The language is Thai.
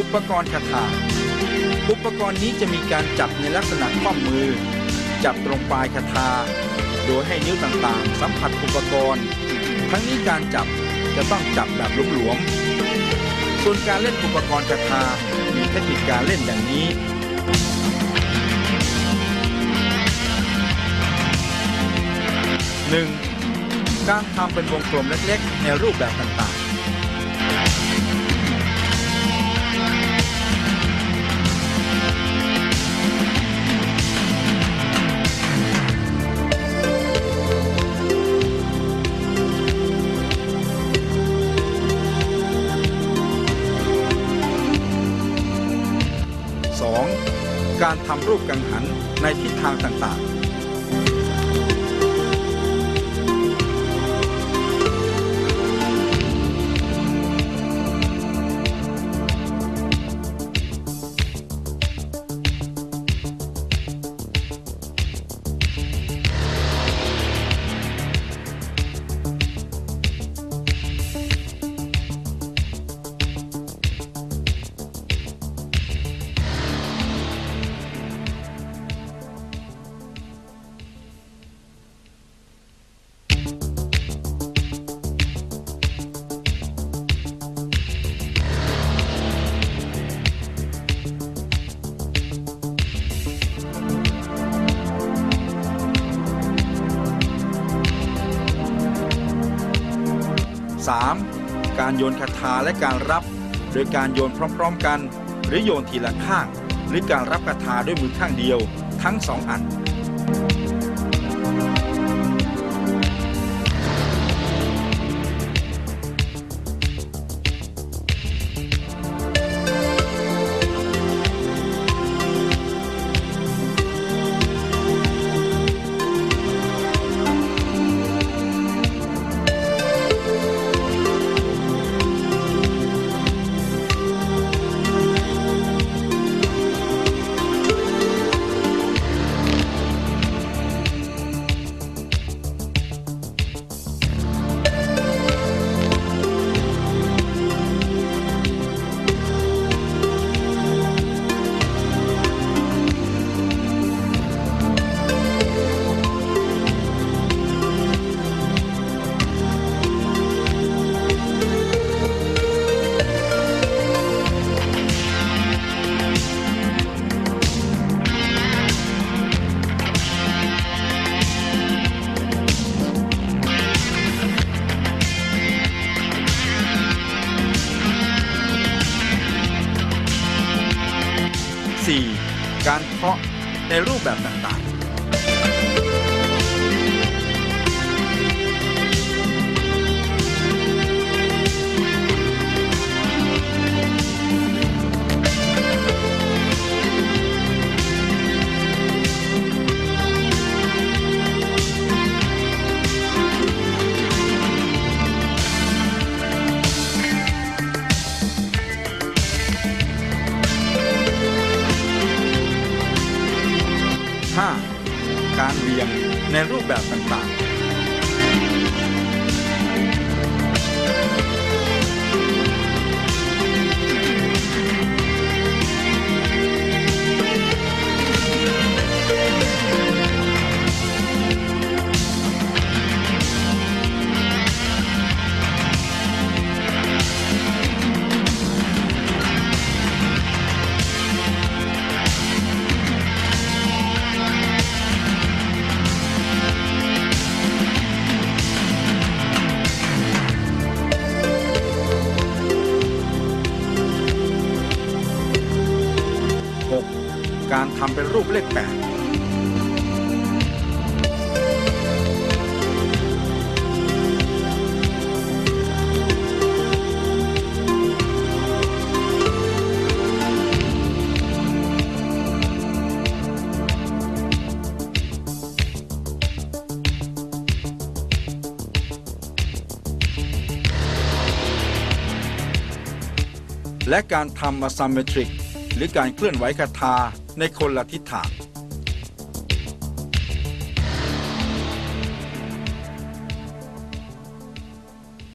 อุปกรณ์คาถาอุปกรณ์นี้จะมีการจับในลักษณะข้อมมือ จับตรงปลายคาถาโดยให้นิ้วต่างๆ สัมผัสอุปกรณ์ ทั้งนี้การจับจะต้องจับแบบหลวมๆส่วนการเล่นอุปกรณ์คาถามีเทคนิคการเล่นอย่างนี้ 1. การทำเป็นวงกลมเล็กๆ ในรูปแบบต่างๆ การทำรูปกังหันในทิศทางต่างๆ 3. การโยนคาถาและการรับ โดยการโยนพร้อมๆกัน หรือโยนทีละข้าง หรือการรับคาถาด้วยมือข้างเดียว ทั้งสองอัน การเคาะในรูปแบบต่างๆ ยงในรูปแบบต่างๆ ทำเป็นรูปเลขแปดและการทำ asymmetric รือการเคลื่อนไหวคาถาในคนละทิศทาง